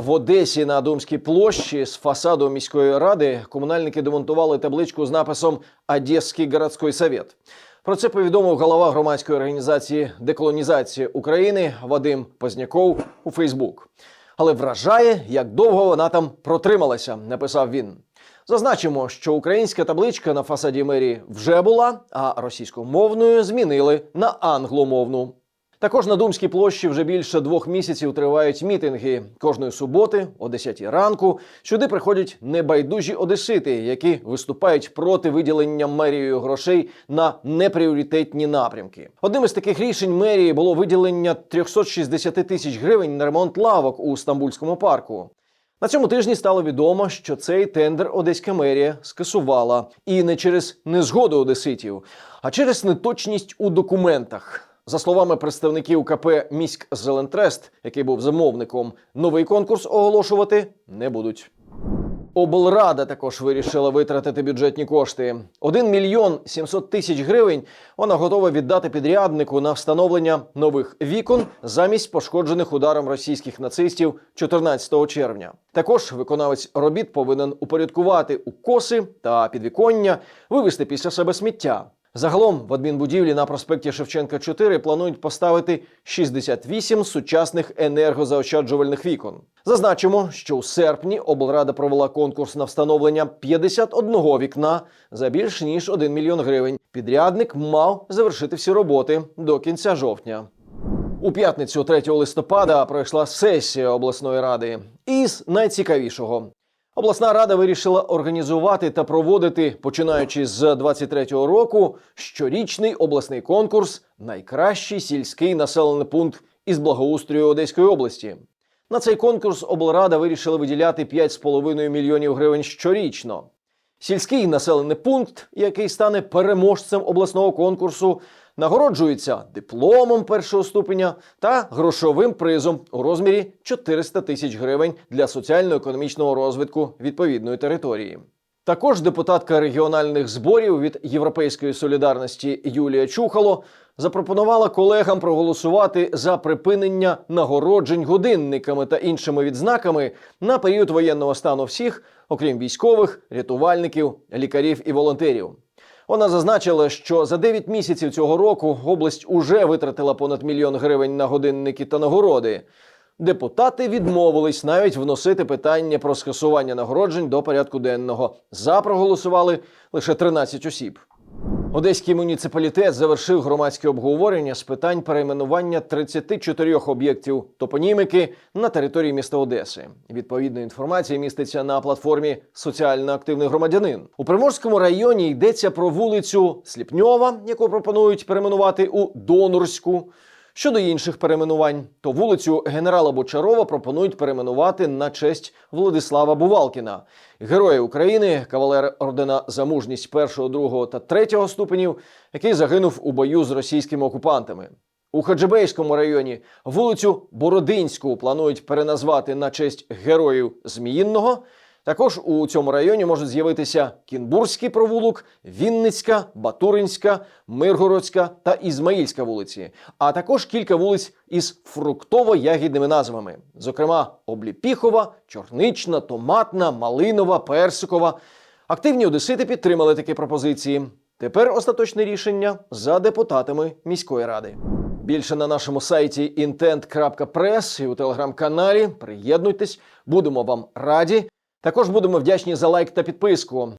В Одесі на Думській площі з фасаду міської ради комунальники демонтували табличку з написом Одеський городський совет. Про це повідомив голова громадської організації Деколонізація України Вадим Позняков у Фейсбук. Але вражає, як довго вона там протрималася, написав він. Зазначимо, що українська табличка на фасаді мерії вже була, а російськомовною змінили на англомовну. Також на Думській площі вже більше двох місяців тривають мітинги. Кожної суботи, о 10 ранку, сюди приходять небайдужі одесити, які виступають проти виділення мерією грошей на непріоритетні напрямки. Одним із таких рішень мерії було виділення 360 тисяч гривень на ремонт лавок у Стамбульському парку. На цьому тижні стало відомо, що цей тендер Одеська мерія скасувала і не через незгоду одеситів, а через неточність у документах. За словами представників КП Міськ Зелентрест, який був замовником, новий конкурс оголошувати не будуть. Облрада також вирішила витратити бюджетні кошти. 1 мільйон 700 тисяч гривень вона готова віддати підряднику на встановлення нових вікон замість пошкоджених ударом російських нацистів 14 червня. Також виконавець робіт повинен упорядкувати укоси та підвіконня, вивести після себе сміття. Загалом в адмінбудівлі на проспекті Шевченка 4 планують поставити 68 сучасних енергозаощаджувальних вікон. Зазначимо, що у серпні облрада провела конкурс на встановлення 51 вікна за більш ніж 1 мільйон гривень. Підрядник мав завершити всі роботи до кінця жовтня. У п'ятницю 3 листопада пройшла сесія обласної ради. Із найцікавішого Обласна рада вирішила організувати та проводити, починаючи з 23-го року, щорічний обласний конкурс Найкращий сільський населений пункт із благоустрою Одеської області. На цей конкурс облрада вирішила виділяти 5,5 мільйонів гривень щорічно. Сільський населений пункт, який стане переможцем обласного конкурсу, нагороджується дипломом першого ступеня та грошовим призом у розмірі 400 тисяч гривень для соціально-економічного розвитку відповідної території. Також депутатка регіональних зборів від Європейської солідарності Юлія Чухало запропонувала колегам проголосувати за припинення нагороджень годинниками та іншими відзнаками на період воєнного стану всіх, окрім військових, рятувальників, лікарів і волонтерів. Вона зазначила, що за 9 місяців цього року область уже витратила понад мільйон гривень на годинники та нагороди. Депутати відмовились навіть вносити питання про скасування нагороджень до порядку денного. За проголосували лише 13 осіб. Одеський муніципалітет завершив громадське обговорення з питань перейменування 34 об'єктів топонімики на території міста Одеси. Відповідна інформація міститься на платформі Соціально активний громадянин. У Приморському районі йдеться про вулицю Сліпньова, яку пропонують перейменувати у Донорську. Щодо інших перейменувань, то вулицю генерала Бочарова пропонують перейменувати на честь Владислава Бувалкіна, героя України, кавалер ордена за мужність першого, другого та третього ступенів, який загинув у бою з російськими окупантами. У Хаджибейському районі вулицю Бородинську планують переназвати на честь героїв Зміїнного. Також у цьому районі можуть з'явитися Кінбурзький провулок, Вінницька, Батуринська, Миргородська та Ізмаїльська вулиці, а також кілька вулиць із фруктово-ягідними назвами, зокрема Обліпіхова, Чорнична, Томатна, Малинова, Персикова. Активні одесити підтримали такі пропозиції. Тепер остаточне рішення за депутатами міської ради. Більше на нашому сайті intent.press і у телеграм-каналі. Приєднуйтесь, будемо вам раді. Також будемо вдячні за лайк та підписку.